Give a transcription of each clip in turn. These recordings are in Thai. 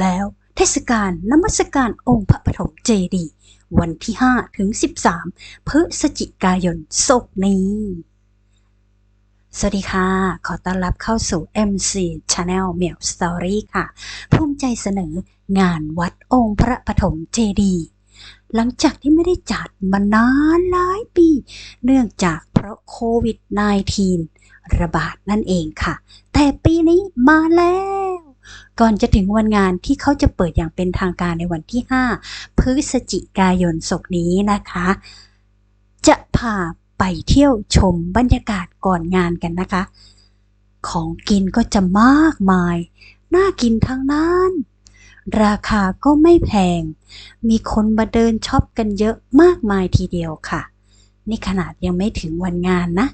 เริ่มแล้ว เทศกาลนมัสการองค์พระปฐมเจดีย์วันที่ 5 ถึง 13 พฤศจิกายนศกนี้ สวัสดีค่ะ ขอต้อนรับเข้าสู่ MC Channel เหมียว Story ค่ะ ภูมิใจเสนองานวัดองค์พระปฐมเจดีย์หลังจากที่ไม่ได้จัดมานานหลายปี เนื่องจากเพราะโควิด -19 ระบาดนั่นเองค่ะ แต่ปีนี้มาแล้ว ก่อนจะถึงวันงานที่เขาจะเปิดอย่างเป็นทางการในวันที่ 5 พฤศจิกายนศกนี้นะคะ จะพาไปเที่ยวชมบรรยากาศก่อนงานกันนะคะ ของกินก็จะมากมาย น่ากินทั้งนั้น ราคาก็ไม่แพง มีคนมาเดินช็อปกันเยอะมากมายทีเดียวค่ะ นี่ขนาดยังไม่ถึงวันงานนะ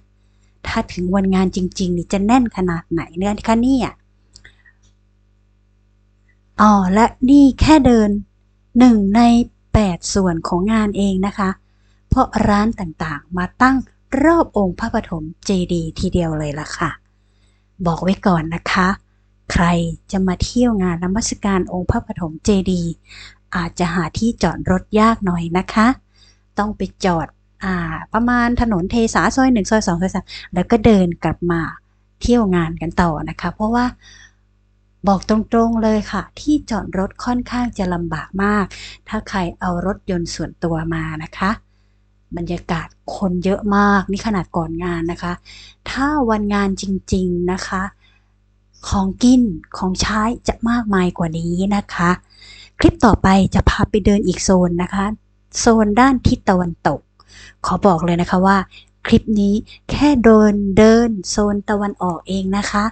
ถ้าถึงวันงานจริง ๆ นี่จะแน่นขนาดไหนเนี่ยคะเนี่ย อ๋อและนี่แค่เดินหนึ่งใน 8 ส่วนของงานเองนะคะ เพราะร้านต่างๆ มาตั้งรอบองค์พระปฐมเจดีย์ทีเดียวเลยล่ะค่ะ บอกไว้ก่อนนะคะ ใครจะมาเที่ยวงานนมัสการองค์พระปฐมเจดีย์อาจจะหาที่จอดรถยากหน่อยนะคะ ต้องไปจอดอ่าประมาณถนนเทสาซอยหนึ่งซอยสองซอยสามแล้วก็เดินกลับมาเที่ยวงานกันต่อนะคะ เพราะว่า บอกตรงๆเลยค่ะ ที่จอดรถค่อนข้างจะลำบากมาก ถ้าใครเอารถยนต์ส่วนตัวมานะคะ บรรยากาศคนเยอะมากนี่ขนาดก่อนงานนะคะ ถ้าวันงานจริงๆนะคะ ของกินของใช้จะมากมายกว่านี้นะคะ คลิปต่อไปจะพาไปเดินอีกโซนนะคะ โซนด้านทิศตะวันตก ขอบอกเลยนะคะว่า คลิปนี้แค่เดินเดินโซนตะวันออกเองนะคะ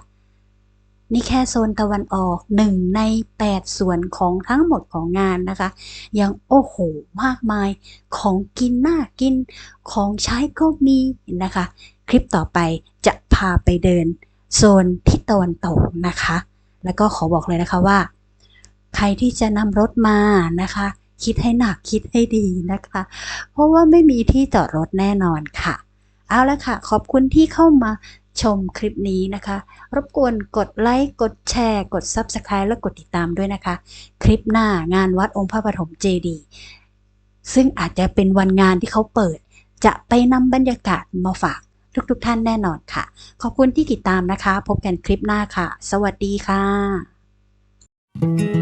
นี่แค่โซนตะวันออกหนึ่งใน 8 ส่วนของทั้งหมดของงานนะคะ ยังโอ้โหมากมายของกินน่ากินของใช้ก็มีนะคะ คลิปต่อไปจะพาไปเดินโซนทิศตะวันตกนะคะ แล้วก็ขอบอกเลยนะคะว่า ใครที่จะนำรถมานะคะ คิดให้หนักคิดให้ดีนะคะ เพราะว่าไม่มีที่จอดรถแน่นอนค่ะ เอาละค่ะ ขอบคุณที่เข้ามา ชมคลิปนี้นะคะ รบกวนกดไลค์ กดแชร์ กด Subscribe และกดติดตามด้วยนะคะ คลิปหน้างานวัดองค์พระปฐมเจดี ซึ่งอาจจะเป็นวันงานที่เขาเปิด จะไปนำบรรยากาศมาฝากทุกๆทท่านแน่นอนค่ะ ขอบคุณที่ติดตามนะคะ พบกันคลิปหน้าค่ะ สวัสดีค่ะ